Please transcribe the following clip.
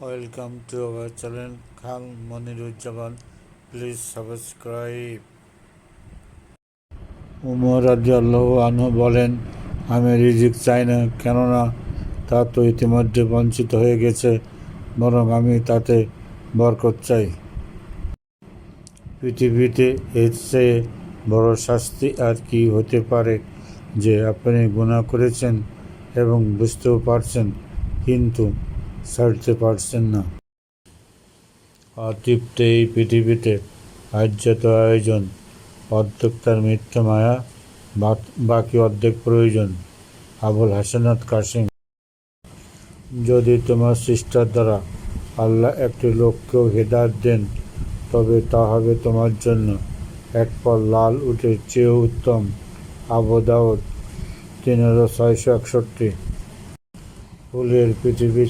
Welcome to our channel Khan Monirujjaman. Please subscribe. Umar রাদিয়াল্লাহু আনহু বলেন, আমি রিজিক চাই না, কেননা তা তো ইতিমধ্যে বঞ্চিত হয়ে গেছে, বরং আমি তাতে বরকত চাই পৃথিবীতে এর চেয়ে বড় শাস্তি আর কি হতে পারে যে আপনি গুণা করেছেন এবং বুঝতেও পারছেন, কিন্তু ছাড়তে পারছেন না। অতৃপ্ত এই পৃথিবীতে আজ্ঞাত আয়োজন অর্ধেক তার মিথ্যা মায়া, বাকি অর্ধেক প্রয়োজন, আবুল হাসানাত কাসিম। যদি তোমার সৃষ্টার দ্বারা আল্লাহ একটি লোককেও হেদায়ত দেন, তবে তা হবে তোমার জন্য এক পর লাল উঠে চেয়ে উত্তম। আবদাওত তিন হাজার ছয়শো একষট্টি। ফুলের পৃথিবী